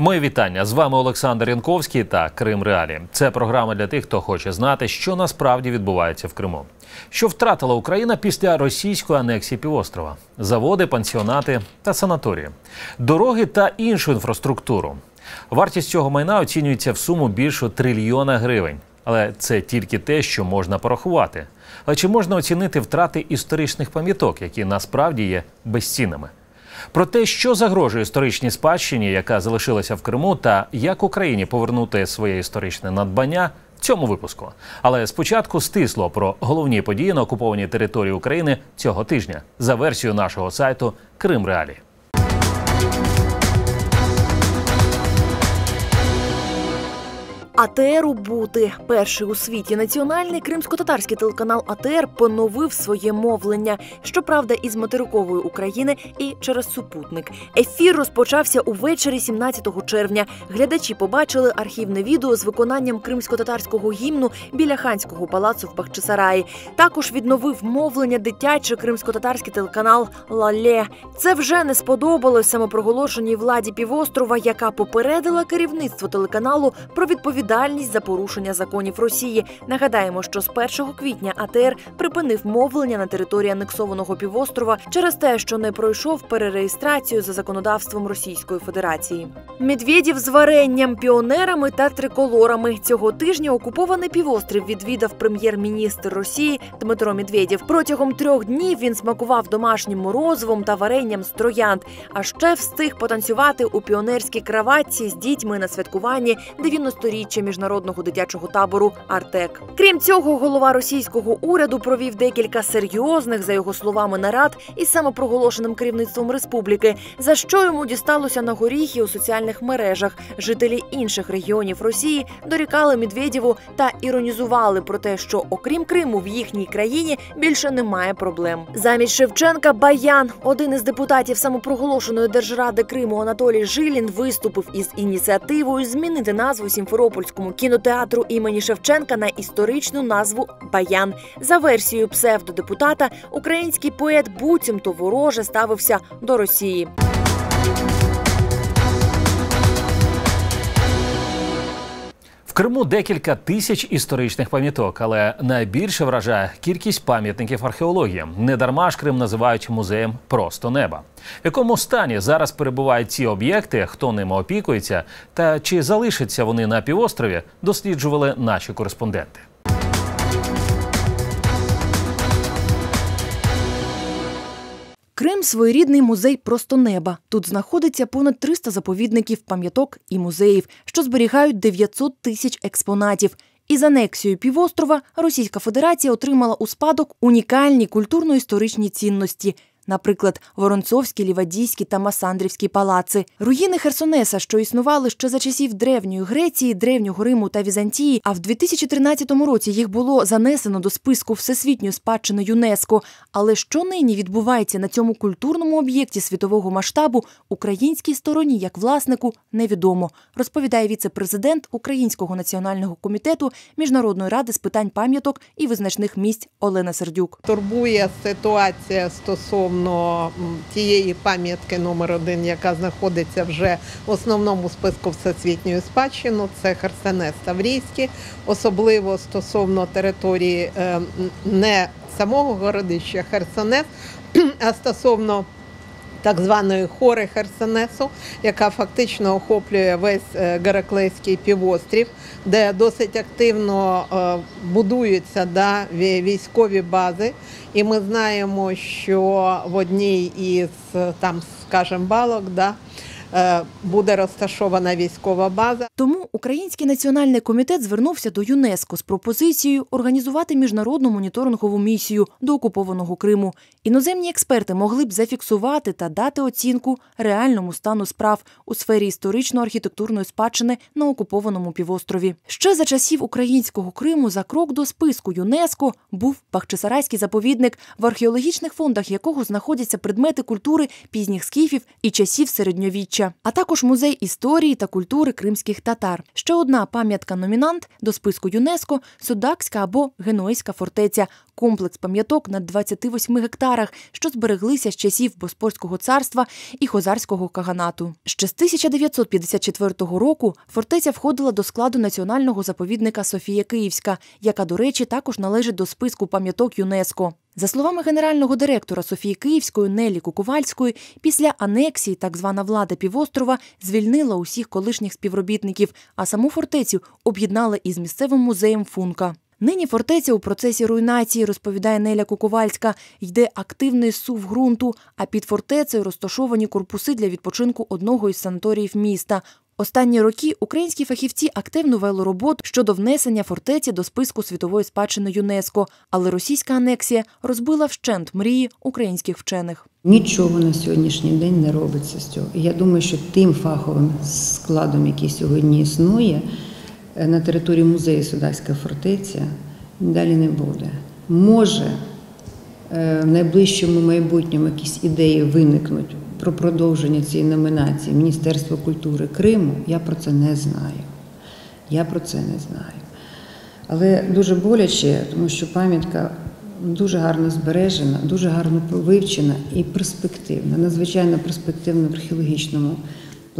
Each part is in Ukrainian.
Мої вітання з вами Олександр Янковський та Крим Реалі. Це програма для тих, хто хоче знати, що насправді відбувається в Криму. Що втратила Україна після російської анексії півострова: заводи, пансіонати та санаторії, дороги та іншу інфраструктуру. Вартість цього майна оцінюється в суму більше трильйона гривень. Але це тільки те, що можна порахувати. Але чи можна оцінити втрати історичних пам'яток, які насправді є безцінними? Про те, що загрожує історичній спадщині, яка залишилася в Криму, та як Україні повернути своє історичне надбання в цьому випуску. Але спочатку стисло про головні події на окупованій території України цього тижня за версією нашого сайту Крим Реалі. АТРу бути перший у світі національний кримсько-татарський телеканал АТР поновив своє мовлення. Щоправда, із материкової України і через супутник. Ефір розпочався увечері 17 червня. Глядачі побачили архівне відео з виконанням кримсько-татарського гімну біля ханського палацу в Бахчисараї. Також відновив мовлення дитячий кримсько-татарський телеканал Лале. Це вже не сподобалось самопроголошеній владі півострова, яка попередила керівництво телеканалу про відповідальність відповідальність за порушення законів Росії. Нагадаємо, що з 1 квітня АТР припинив мовлення на території анексованого півострова через те, що не пройшов перереєстрацію за законодавством Російської Федерації. Медведів з варенням, піонерами та триколорами цього тижня окупований півострів відвідав прем'єр-міністр Росії Дмитро Медведєв. Протягом трьох днів він смакував домашнім морозивом та варенням з троянд, а ще встиг потанцювати у піонерській краватці з дітьми на святкуванні 90-річчя міжнародного дитячого табору Артек. Крім цього, голова російського уряду провів декілька серйозних, за його словами, нарад із самопроголошеним керівництвом республіки, за що йому дісталося на горіхи у соціальних мережах. Жителі інших регіонів Росії дорікали Медведєву та іронізували про те, що окрім Криму в їхній країні більше немає проблем. Замість Шевченка Баян, один із депутатів самопроголошеної держради Криму Анатолій Жилін, виступив із ініціативою змінити назву Сімферопольському кінотеатру імені Шевченка на історичну назву Баян. За версією псевдодепутата, український поет буцімто вороже ставився до Росії. Криму декілька тисяч історичних пам'яток, але найбільше вражає кількість пам'ятників археології. Недарма ж Крим називають музеєм просто неба. В якому стані зараз перебувають ці об'єкти, хто ними опікується, та чи залишаться вони на півострові, досліджували наші кореспонденти. Крим своєрідний музей просто неба. Тут знаходиться понад 300 заповідників, пам'яток і музеїв, що зберігають 900 тисяч експонатів. Із анексією півострова Російська Федерація отримала у спадок унікальні культурно-історичні цінності. Наприклад, Воронцовські, Лівадійські та Масандрівські палаци, руїни Херсонеса, що існували ще за часів древньої Греції, древнього Риму та Візантії. А в 2013 році їх було занесено до списку всесвітньої спадщини ЮНЕСКО. Але що нині відбувається на цьому культурному об'єкті світового масштабу українській стороні як власнику невідомо, розповідає віце-президент Українського національного комітету міжнародної ради з питань пам'яток і визначних місць Олена Сердюк. Турбує ситуація стосовно тієї пам'ятки номер один, яка знаходиться вже в основному списку всесвітньої спадщини, це Херсонес Таврійський, особливо стосовно території не самого городища Херсонес, а стосовно так званої хори Херсонесу, яка фактично охоплює весь Гераклейський півострів, де досить активно будуються да, військові бази. І ми знаємо, що в одній із там, скажімо, балок, да, буде розташована військова база. Тому Український національний комітет звернувся до ЮНЕСКО з пропозицією організувати міжнародну моніторингову місію до окупованого Криму. Іноземні експерти могли б зафіксувати та дати оцінку реальному стану справ у сфері історично-архітектурної спадщини на окупованому півострові. Ще за часів українського Криму за крок до списку ЮНЕСКО був Бахчисарайський заповідник, в археологічних фондах якого знаходяться предмети культури пізніх скіфів і часів середньовіччя, а також музей історії та культури кримських татар. Ще одна пам'ятка номінант до списку ЮНЕСКО Судакська або Генуейська фортеця. Комплекс пам'яток на 28 гектарах, що збереглися з часів Боспорського царства і Хозарського каганату. Ще з 1954 року фортеця входила до складу національного заповідника Софія Київська, яка, до речі, також належить до списку пам'яток ЮНЕСКО. За словами генерального директора Софії Київської Нелі Кукувальської, після анексії так звана влада півострова звільнила усіх колишніх співробітників, а саму фортецю об'єднала із місцевим музеєм Функа. Нині фортеця у процесі руйнації, розповідає Неля Кукувальська, йде активний сув ґрунту, а під фортецею розташовані корпуси для відпочинку одного із санаторіїв міста. Останні роки українські фахівці активно вели роботу щодо внесення фортеці до списку світової спадщини ЮНЕСКо, але російська анексія розбила вщент мрії українських вчених. Нічого на сьогоднішній день не робиться з цього. Я думаю, що тим фаховим складом, який сьогодні існує на території музею Сударська фортеця, далі не буде. Може е, в найближчому майбутньому якісь ідеї виникнуть про продовження цієї номінації Міністерства культури Криму. Я про це не знаю. Я про це не знаю. Але дуже боляче, тому що пам'ятка дуже гарно збережена, дуже гарно вивчена і перспективна, надзвичайно перспективна в археологічному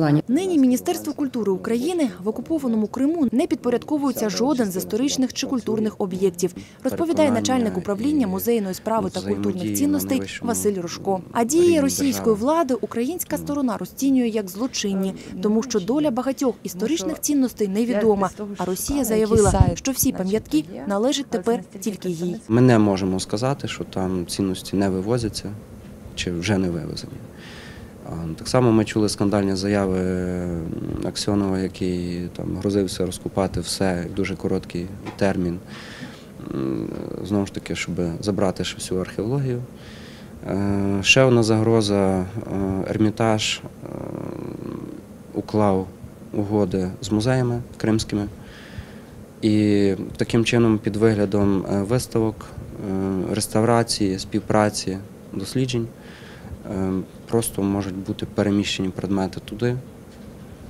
плані. Нині Міністерство культури України в окупованому Криму не підпорядковується жоден з історичних чи культурних об'єктів, розповідає начальник управління музейної справи та культурних цінностей Василь Рожко. А дії російської влади українська сторона розцінює як злочинні, тому що доля багатьох історичних цінностей невідома. А Росія заявила, що всі пам'ятки належать тепер тільки їй. Ми не можемо сказати, що там цінності не вивозяться чи вже не вивезені. Так само ми чули скандальні заяви Аксьонова, який там грозився розкупати все в дуже короткий термін. Знову ж таки, щоб забрати всю археологію. Е, Ще одна загроза е, Ермітаж е, уклав угоди з музеями кримськими. І таким чином, під виглядом виставок, реставрації, співпраці, досліджень, е, просто можуть бути переміщені предмети туди,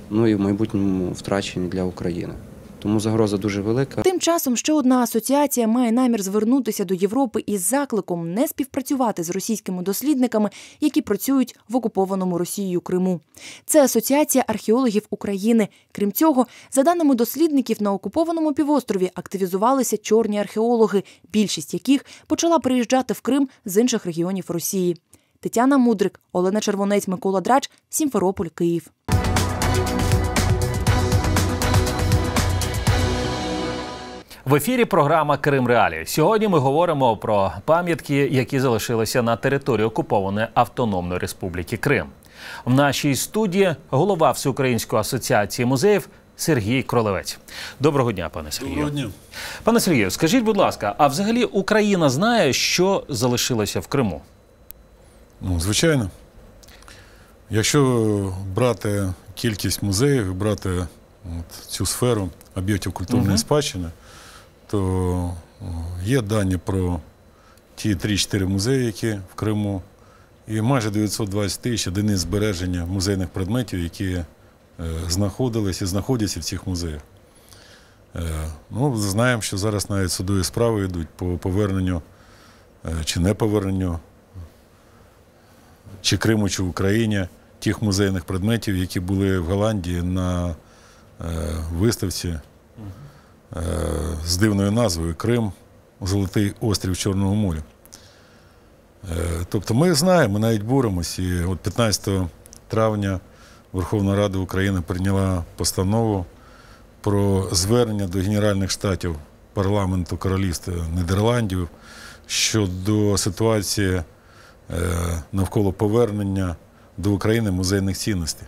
ну і в майбутньому втрачені для України. Тому загроза дуже велика. Тим часом ще одна асоціація має намір звернутися до Європи із закликом не співпрацювати з російськими дослідниками, які працюють в окупованому Росією Криму. Це асоціація археологів України. Крім цього, за даними дослідників, на окупованому півострові активізувалися чорні археологи, більшість яких почала приїжджати в Крим з інших регіонів Росії. Тетяна Мудрик, Олена Червонець, Микола Драч, Сімферополь, Київ. В ефірі програма Крим Реалії. Сьогодні ми говоримо про пам'ятки, які залишилися на території окупованої Автономної Республіки Крим. В нашій студії голова Всеукраїнської асоціації музеїв Сергій Кролевець. Доброго дня, пане Сергію. Доброго дня. Пане Сергію, скажіть, будь ласка, а взагалі Україна знає, що залишилося в Криму? Ну, звичайно. Якщо брати кількість музеїв, брати от, цю сферу об'єктів культурної Мгм. спадщини, то є дані про ті 3-4 музеї, які в Криму, і майже 920 тисяч одиниць збереження музейних предметів, які е, знаходились і знаходяться в цих музеях. Е, ну, знаємо, що зараз навіть судові справи йдуть по поверненню е, чи не поверненню чи Криму, чи в Україні тих музейних предметів, які були в Голландії на е, виставці е, з дивною назвою Крим, Золотий острів Чорного моря. Е, тобто ми знаємо, ми навіть боремося. І от 15 травня Верховна Рада України прийняла постанову про звернення до Генеральних штатів парламенту Королівства Нідерландів щодо ситуації навколо повернення до України музейних цінностей.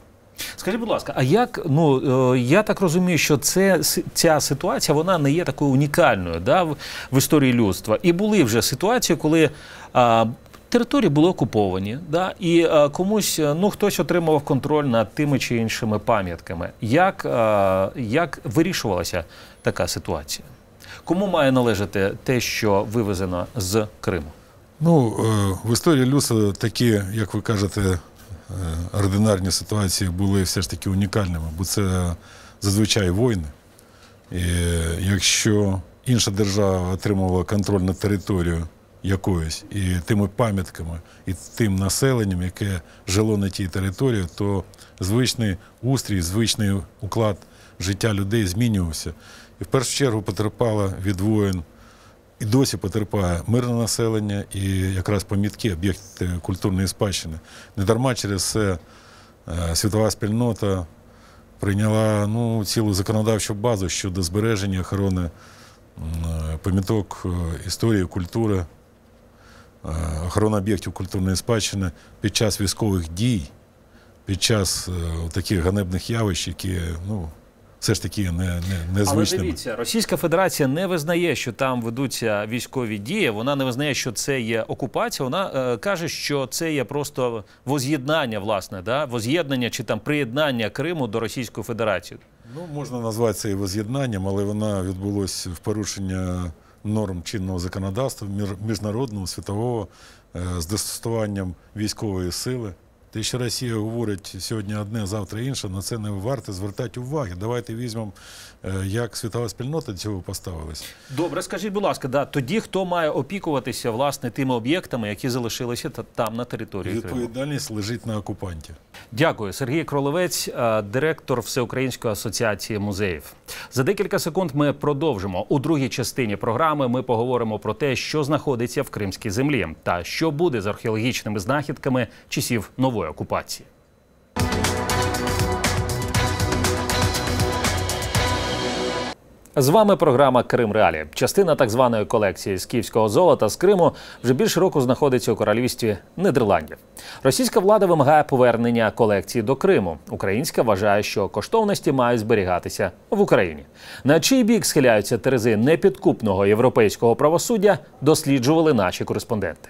Скажіть, будь ласка, а як ну е, я так розумію, що це ця ситуація вона не є такою унікальною да, в, в історії людства. І були вже ситуації, коли а, території були окуповані, да, і а, комусь е, ну хтось отримував контроль над тими чи іншими пам'ятками. Як, а, як вирішувалася така ситуація? Кому має належати те, що вивезено з Криму? Ну, е, в історії людства такі, як ви кажете, е, ординарні ситуації були все ж таки унікальними, бо це зазвичай війни. І якщо інша держава отримувала контроль над територією якоюсь і тими пам'ятками, і тим населенням, яке жило на тій території, то звичний устрій, звичний уклад життя людей змінювався. І в першу чергу потерпала від воїн і досі потерпає мирне населення і якраз помітки, об'єкти культурної спадщини. Недарма через це е, світова спільнота прийняла ну, цілу законодавчу базу щодо збереження охорони е, пам'яток е, історії, культури, е, охорони об'єктів культурної спадщини під час військових дій, під час е, таких ганебних явищ, які ну, все ж таки не, не, Але дивіться, Російська Федерація не визнає, що там ведуться військові дії. Вона не визнає, що це є окупація. Вона е, каже, що це є просто воз'єднання, власне, да? воз'єднання чи там приєднання Криму до Російської Федерації. Ну, можна назвати це і воз'єднанням, але вона відбулося в порушення норм чинного законодавства, міжнародного, світового, е, з застосуванням військової сили. Те, що Росія говорить сьогодні одне, завтра інше, на це не варто звертати уваги. Давайте візьмемо, як світова спільнота до цього поставилась. Добре, скажіть, будь ласка, да, тоді хто має опікуватися власне тими об'єктами, які залишилися та- там на території Криму? Відповідальність лежить на окупанті. Дякую, Сергій Кролевець, е, директор Всеукраїнської асоціації музеїв. За декілька секунд ми продовжимо. У другій частині програми ми поговоримо про те, що знаходиться в кримській землі, та що буде з археологічними знахідками часів нової окупації. З вами програма Крим Реалі. Частина так званої колекції з київського золота з Криму вже більше року знаходиться у королівстві Нідерландів. Російська влада вимагає повернення колекції до Криму. Українська вважає, що коштовності мають зберігатися в Україні. На чий бік схиляються терези непідкупного європейського правосуддя, досліджували наші кореспонденти.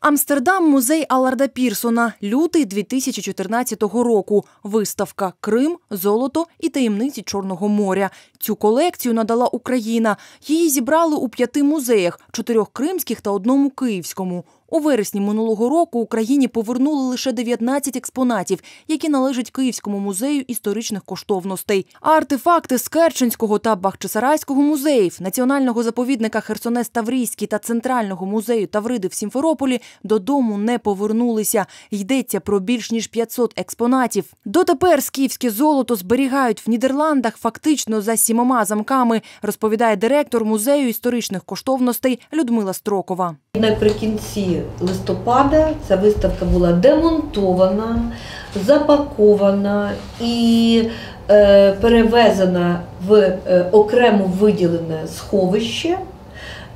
Амстердам, музей Аларда Пірсона, лютий 2014 року. Виставка Крим, золото і таємниці Чорного моря. Цю колекцію надала Україна. Її зібрали у п'яти музеях: чотирьох кримських та одному київському. У вересні минулого року Україні повернули лише 19 експонатів, які належать Київському музею історичних коштовностей. А артефакти з Керченського та Бахчисарайського музеїв, національного заповідника Херсонес Таврійський та центрального музею Тавриди в Сімферополі додому не повернулися. Йдеться про більш ніж 500 експонатів. Дотепер скіфське золото зберігають в Нідерландах фактично за сімома замками, розповідає директор музею історичних коштовностей Людмила Строкова. Наприкінці листопада. Ця виставка була демонтована, запакована і е, перевезена в е, окремо виділене сховище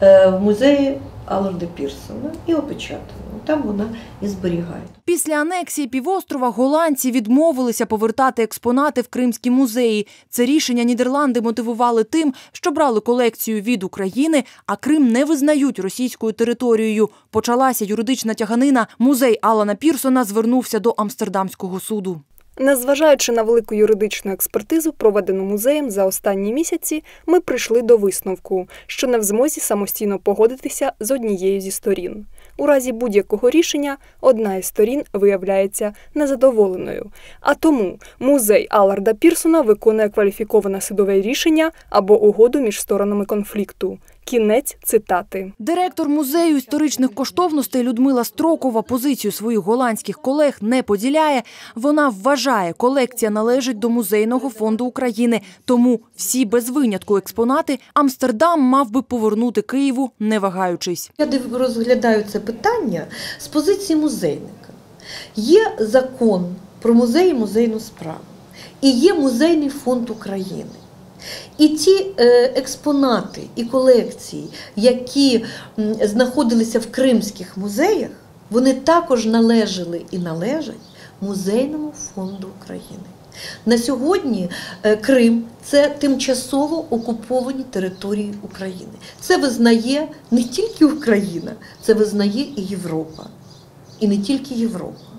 е, в музеї Алларда Пірсона і опечатано. Там вона і зберігає. Після анексії півострова голландці відмовилися повертати експонати в кримські музеї. Це рішення Нідерланди мотивували тим, що брали колекцію від України, а Крим не визнають російською територією. Почалася юридична тяганина. Музей Алана Пірсона звернувся до Амстердамського суду. Незважаючи на велику юридичну експертизу, проведену музеєм за останні місяці, ми прийшли до висновку, що не в змозі самостійно погодитися з однією зі сторін. У разі будь-якого рішення одна із сторін виявляється незадоволеною. А тому музей Алларда Пірсона виконує кваліфіковане судове рішення або угоду між сторонами конфлікту. Кінець цитати. Директор музею історичних коштовностей Людмила Строкова позицію своїх голландських колег не поділяє. Вона вважає, колекція належить до музейного фонду України. Тому всі без винятку експонати Амстердам мав би повернути Києву, не вагаючись. Я розглядаю це питання з позиції музейника. Є закон про музей і музейну справу, і є музейний фонд України. І ті е, експонати і колекції, які знаходилися в кримських музеях, вони також належали і належать музейному фонду України. На сьогодні е, Крим це тимчасово окуповані території України. Це визнає не тільки Україна, це визнає і Європа. І не тільки Європа.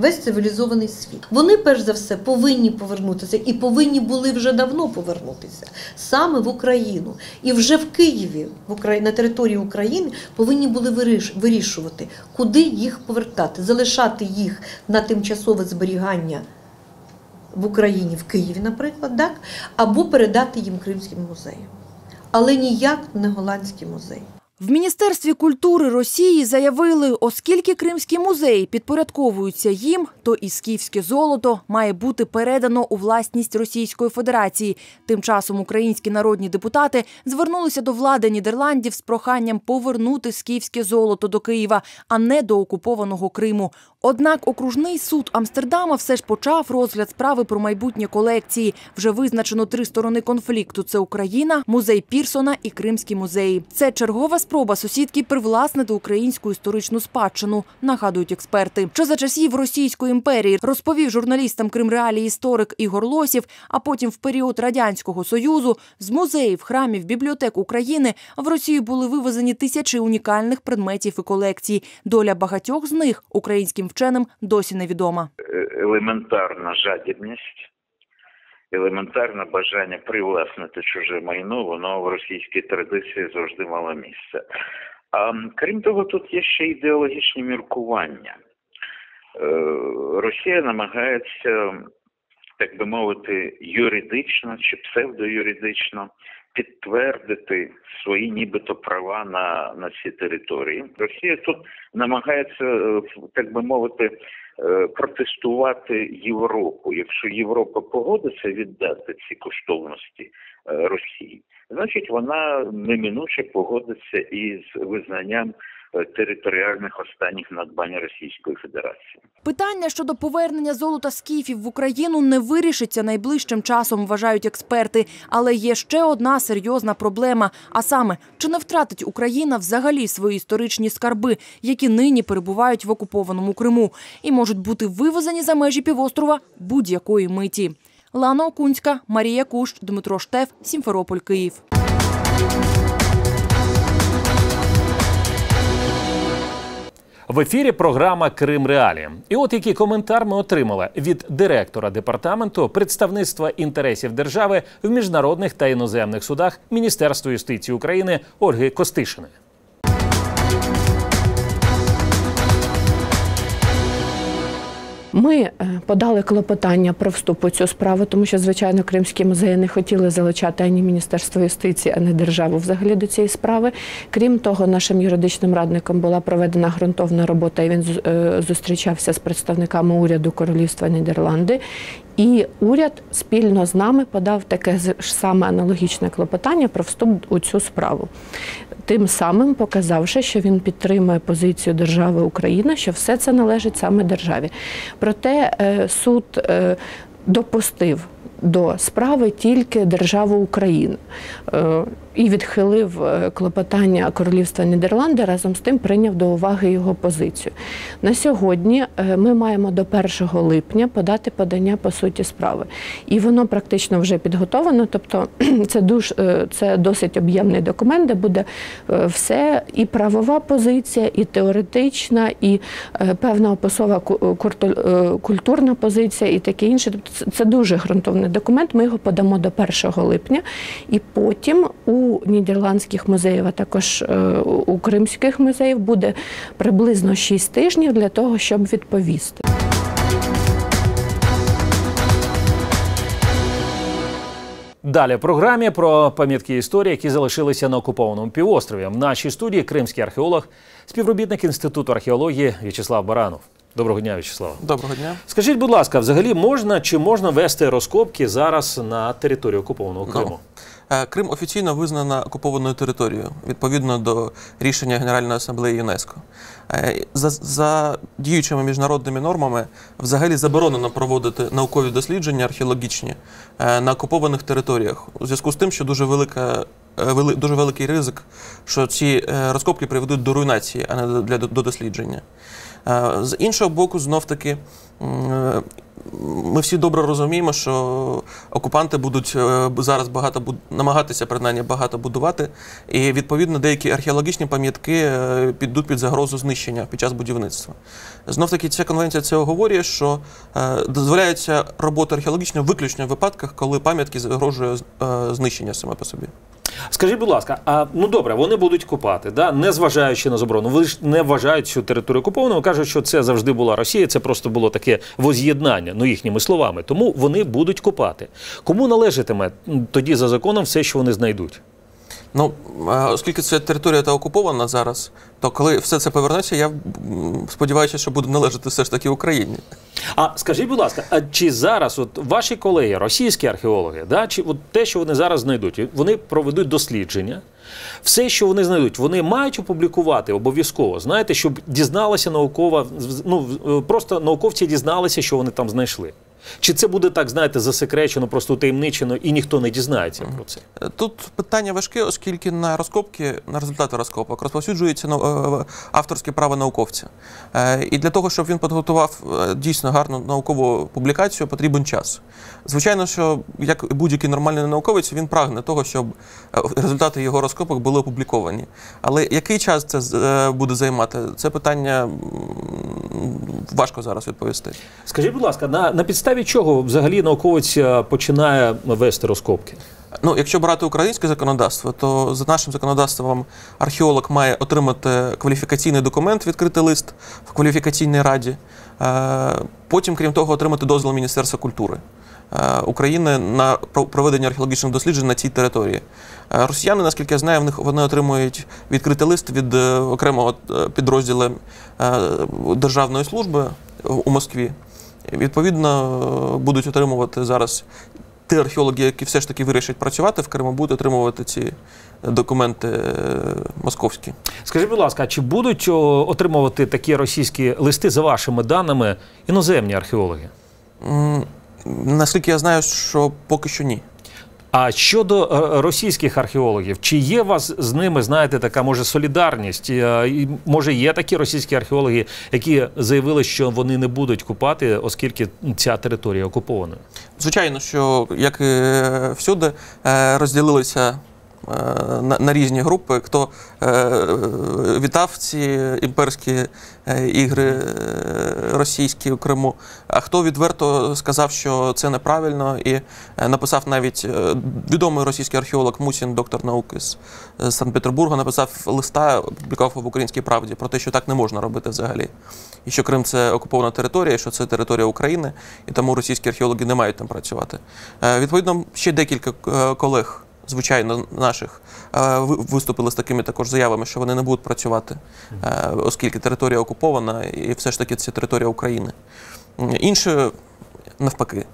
Весь цивілізований світ. Вони, перш за все, повинні повернутися і повинні були вже давно повернутися саме в Україну. І вже в Києві, в Украї... на території України, повинні були виріш... вирішувати, куди їх повертати, залишати їх на тимчасове зберігання в Україні, в Києві, наприклад, так? або передати їм Кримським музеям. Але ніяк не голландський музей. В Міністерстві культури Росії заявили, оскільки Кримські музеї підпорядковуються їм, то і скіфське золото має бути передано у власність Російської Федерації. Тим часом українські народні депутати звернулися до влади Нідерландів з проханням повернути скіфське золото до Києва, а не до окупованого Криму. Однак окружний суд Амстердама все ж почав розгляд справи про майбутнє колекції. Вже визначено три сторони конфлікту: це Україна, музей Пірсона і Кримські музеї. Це чергова спроба сусідки привласнити українську історичну спадщину, нагадують експерти. Що за часів Російської імперії розповів журналістам Кримреалії історик Ігор Лосів, а потім в період радянського союзу з музеїв, храмів, бібліотек України в Росію були вивезені тисячі унікальних предметів і колекцій. Доля багатьох з них українським вченим досі невідома. елементарна жадібність, елементарне бажання привласнити чуже майно, воно в російській традиції завжди мало місце. А крім того, тут є ще ідеологічні міркування. Е, Росія намагається, так би мовити, юридично чи псевдоюридично підтвердити свої нібито права на, на ці території. Росія тут намагається, е, так би мовити, протестувати Європу. Якщо Європа погодиться віддати ці коштовності е, Росії, значить вона неминуче погодиться із визнанням е, територіальних останніх надбань Російської Федерації. Питання щодо повернення золота скіфів в Україну не вирішиться найближчим часом, вважають експерти. Але є ще одна серйозна проблема: а саме, чи не втратить Україна взагалі свої історичні скарби, які нині перебувають в окупованому Криму, і можуть бути вивезені за межі півострова будь-якої миті. Лана Окунська, Марія Кущ, Дмитро Штеф, Сімферополь, Київ. В ефірі програма Крим Реалі. І от який коментар ми отримали від директора департаменту представництва інтересів держави в міжнародних та іноземних судах Міністерства юстиції України Ольги Костишиної. Ми е, подали клопотання про вступ у цю справу, тому що, звичайно, Кримські музеї не хотіли залучати ані Міністерство юстиції, ані державу взагалі до цієї справи. Крім того, нашим юридичним радником була проведена ґрунтовна робота, і він е, зустрічався з представниками уряду Королівства Нідерланди. І уряд спільно з нами подав таке ж саме аналогічне клопотання про вступ у цю справу. Тим самим показавши, що він підтримує позицію держави Україна, що все це належить саме державі. Проте е, суд е, допустив до справи тільки державу Україна е, і відхилив е, клопотання Королівства Нідерланди, разом з тим прийняв до уваги його позицію. На сьогодні е, ми маємо до 1 липня подати подання по суті справи. І воно практично вже підготовлено, тобто це, дуж, е, це досить об'ємний документ, де буде все і правова позиція, і теоретична, і певна описова культурна позиція, і таке інше. Тобто це- дуже ґрунтовний документ. Ми його подамо до 1 липня, і потім у нідерландських музеїв, а також е, у кримських музеїв буде приблизно 6 тижнів для того, щоб відповісти. Далі в програмі про пам'ятки історії, які залишилися на окупованому півострові. В нашій студії кримський археолог, співробітник інституту археології В'ячеслав Баранов. Доброго дня, В'ячеслав. Доброго дня. Скажіть, будь ласка, взагалі можна чи можна вести розкопки зараз на території окупованого Криму? Е, Крим офіційно визнана окупованою територією відповідно до рішення Генеральної асамблеї ЮНЕСКО. Е, За, за діючими міжнародними нормами взагалі заборонено проводити наукові дослідження археологічні е, на окупованих територіях у зв'язку з тим, що дуже велика. Е, Дуже великий ризик, що ці е, розкопки приведуть до руйнації, а не для до дослідження. Е, З іншого боку, знов таки, ми всі добре розуміємо, що окупанти будуть зараз багато намагатися принаймні багато будувати, і відповідно деякі археологічні пам'ятки підуть під загрозу знищення під час будівництва. Знов таки, ця конвенція це оговорює, що дозволяється робота археологічна виключно в випадках, коли пам'ятки загрожує знищення саме по собі. Скажіть, будь ласка, а ну добре, вони будуть копати, да? не зважаючи на заборону. Вони ж не вважають цю територію окупованою, кажуть, що це завжди була Росія, це просто було таке воз'єднання, ну їхніми словами. Тому вони будуть купати. Кому належатиме тоді за законом все, що вони знайдуть? Ну, е, оскільки ця територія та окупована зараз, то коли все це повернеться, я сподіваюся, що буде належати все ж таки Україні. А скажіть, будь ласка, а чи зараз от ваші колеги, російські археологи, да, чи от те, що вони зараз знайдуть, вони проведуть дослідження, все, що вони знайдуть, вони мають опублікувати обов'язково, знаєте, щоб дізналася наукова, ну просто науковці дізналися, що вони там знайшли. Чи це буде так, знаєте, засекречено, просто утаємничено, і ніхто не дізнається про це? Е, Тут питання важке, оскільки на розкопки, на результати розкопок розповсюджується е, авторське право науковця. Е, І для того, щоб він підготував дійсно гарну наукову публікацію, потрібен час. Звичайно, що як будь-який нормальний науковець, він прагне того, щоб результати його розкопок були опубліковані. Але який час це буде займати? Це питання важко зараз відповісти. Скажіть, будь ласка, на, на підставі чого взагалі науковець е, починає вести розкопки? Ну, якщо брати українське законодавство, то за нашим законодавством археолог має отримати кваліфікаційний документ, відкритий лист в кваліфікаційній раді. Е, Потім, крім того, отримати дозвіл Міністерства культури е, України на про- проведення археологічних досліджень на цій території. Росіяни, наскільки я знаю, в них вони отримують відкритий лист від окремого підрозділу державної служби у Москві. Відповідно, будуть отримувати зараз ті археологи, які все ж таки вирішать працювати в Криму, будуть отримувати ці документи е, московські. Скажіть, будь ласка, чи будуть отримувати такі російські листи за вашими даними іноземні археологи? Наскільки я знаю, що поки що ні. А щодо е, російських археологів, чи є у вас з ними, знаєте, така може солідарність? Е, Може, є такі російські археологи, які заявили, що вони не будуть купати, оскільки ця територія окупована? Звичайно, що як і всюди, е, розділилися е, на, на різні групи, хто е, вітав ці імперські е, ігри е, російські у Криму, а хто відверто сказав, що це неправильно, і е, написав навіть е, відомий російський археолог Мусін, доктор наук із е, Санкт-Петербурга, написав листа, опублікував в українській правді про те, що так не можна робити взагалі. І що Крим це окупована територія, що це територія України, і тому російські археологи не мають там працювати. Е, Відповідно, ще декілька е, колег, звичайно, наших е, виступили з такими також заявами, що вони не будуть працювати, е, оскільки територія окупована, і все ж таки це територія України. М, Інші навпаки.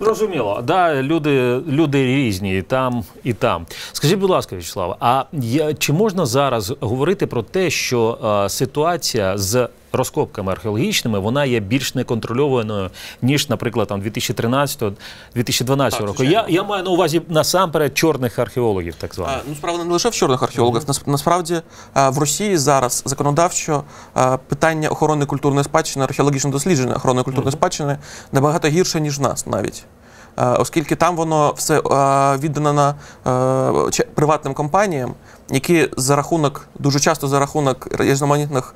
Зрозуміло, да, люди, люди різні і там, і там. Скажіть, будь ласка, Вячеслава, а я, чи можна зараз говорити про те, що е, ситуація з розкопками археологічними вона є більш неконтрольованою, ніж, наприклад, там 2013-2012 Так, року? Я, я маю на увазі насамперед чорних археологів, так званих. Ну, справа не лише в чорних археологів. Нас- Насправді в Росії зараз законодавчо питання охорони культурної спадщини, археологічне дослідження охорони культурної спадщини набагато гірше, ніж нас навіть. А, Оскільки там воно все а, віддано на приватним компаніям, які за рахунок, дуже часто за рахунок різноманітних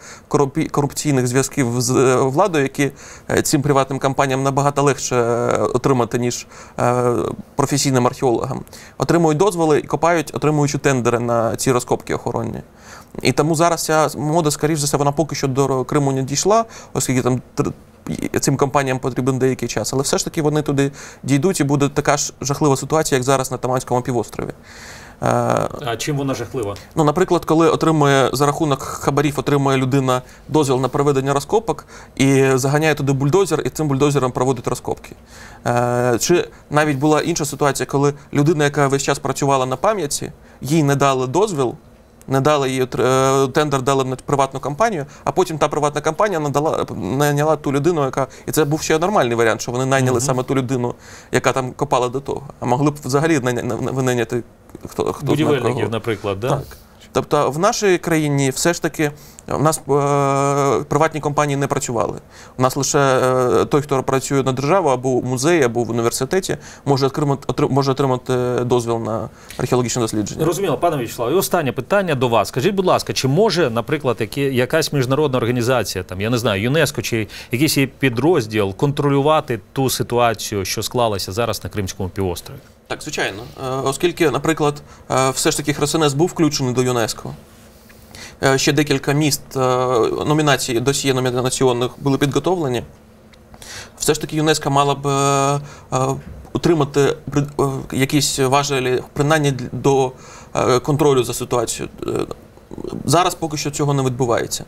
корупційних зв'язків з е, владою, які е, цим приватним компаніям набагато легше е, отримати, ніж е, професійним археологам, отримують дозволи і копають, отримуючи тендери на ці розкопки охоронні. І тому зараз ця мода, скоріш за все, вона поки що до Криму не дійшла, оскільки там цим компаніям потрібен деякий час. Але все ж таки вони туди дійдуть і буде така ж жахлива ситуація, як зараз на Таманському півострові. Е, А чим вона жахлива? Ну, наприклад, коли отримує за рахунок хабарів, отримує людина дозвіл на проведення розкопок і заганяє туди бульдозер, і цим бульдозером проводить розкопки. Е, чи навіть була інша ситуація, коли людина, яка весь час працювала на пам'ятці, їй не дали дозвіл. Не дали їй отр- е, тендер, дали на приватну компанію, а потім та приватна компанія надала найняла ту людину, яка і це був ще нормальний варіант, що вони найняли саме ту людину, яка там копала до того. А могли б взагалі найняти хто хто. Будівельників, наприклад, да? Так. Тобто в нашій країні все ж таки у нас е, приватні компанії не працювали. У нас лише е, той, хто працює на державу або в музеї, або в університеті, може отримати, отри- може отримати дозвіл на археологічне дослідження. Розуміло, пане Вячеславе, і останнє питання до вас. Скажіть, будь ласка, чи може, наприклад, які, якась міжнародна організація, там я не знаю, ЮНЕСКО чи якийсь її підрозділ контролювати ту ситуацію, що склалася зараз на Кримському півострові? Так, звичайно. Е, Оскільки, наприклад, е, все ж таки Херсонес був включений до ЮНЕСКо. Е, Ще декілька міст номінацій, досьє номінаційних були підготовлені. Все ж таки ЮНЕСКО мала б утримати якісь важелі, принаймні до контролю за ситуацією. Зараз поки що цього не відбувається.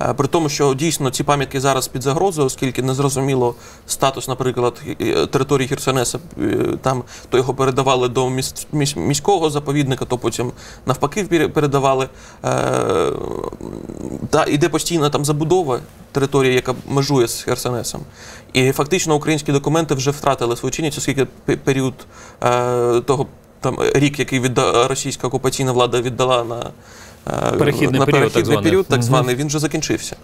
Е, При тому, що дійсно ці пам'ятки зараз під загрозою, оскільки незрозуміло статус, наприклад, території Херсонеса, е, там то його передавали до міс- міс- міського заповідника, то потім навпаки передавали. Е, Та іде постійна там забудова території, яка межує з Херсонесом. І фактично українські документи вже втратили свою чинність, оскільки період того там рік, який відда, російська окупаційна влада віддала на Перехідний на період, так перехідний званий. період, так званий, він вже закінчився.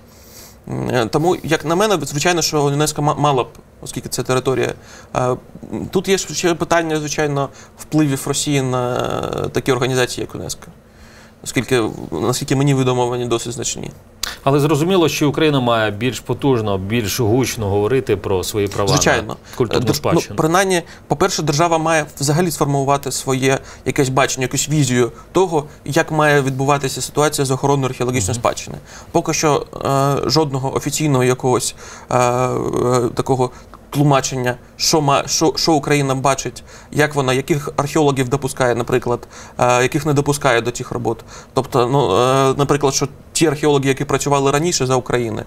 Е, Тому, як на мене, звичайно, що ЮНЕСКО мала б, оскільки це територія. Е, Тут є ще питання, звичайно, впливів Росії на такі організації, як ЮНЕСКО. Оскільки, наскільки мені відомо, вони досить значні. Але зрозуміло, що Україна має більш потужно, більш гучно говорити про свої права Звичайно. на культурну Держ- спадщину. Ну, принаймні, по-перше, держава має взагалі сформувати своє якесь бачення, якусь візію того, як має відбуватися ситуація з охороною археологічної спадщини. Поки що е, жодного офіційного якогось е, е, такого. Тлумачення, що ма що, що Україна бачить, як вона, яких археологів допускає, наприклад, е, яких не допускає до цих робот. Тобто, ну е, наприклад, що ті археологи, які працювали раніше за України,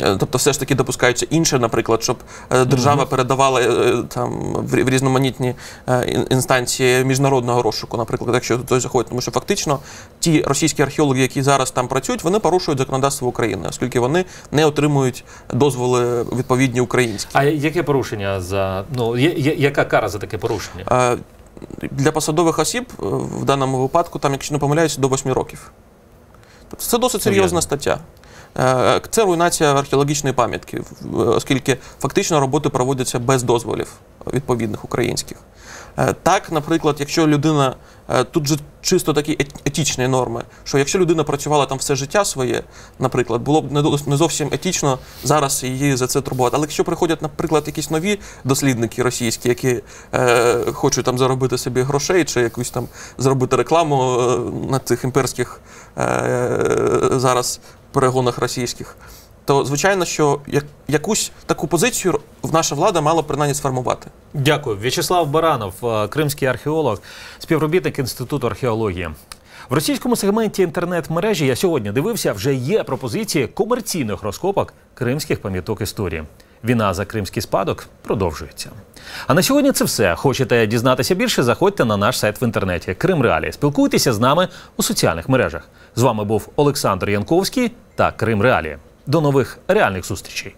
тобто, все ж таки допускаються інше, наприклад, щоб е, держава передавала е, там в різноманітні е, інстанції міжнародного розшуку, наприклад, якщо хтось заходить, тому що фактично ті російські археологи, які зараз там працюють, вони порушують законодавство України, оскільки вони не отримують дозволи відповідні українські. А яке порушення за ну є- є- яка кара за таке порушення? Е, Для посадових осіб е, в даному випадку, там, якщо не помиляюся, до 8 років. Тобто це досить серйозна стаття. Е, Це руйнація археологічної пам'ятки, оскільки фактично роботи проводяться без дозволів відповідних українських. Е, Так, наприклад, якщо людина е, тут же чисто такі ет- етичні норми, що якщо людина працювала там все життя своє, наприклад, було б не зовсім етично зараз її за це турбувати. Але якщо приходять, наприклад, якісь нові дослідники російські, які е, хочуть там заробити собі грошей чи якусь там зробити рекламу е, на цих імперських е, зараз перегонах російських, то звичайно, що як, якусь таку позицію наша влада мала принаймні сформувати. Дякую. В'ячеслав Баранов, е, кримський археолог, співробітник Інституту археології. В російському сегменті інтернет-мережі я сьогодні дивився, вже є пропозиції комерційних розкопок кримських пам'яток історії. Війна за кримський спадок продовжується. А на сьогодні це все. Хочете дізнатися більше? Заходьте на наш сайт в інтернеті Крим Реалії. Спілкуйтеся з нами у соціальних мережах. З вами був Олександр Янковський та Крим Реалії. До нових реальних зустрічей.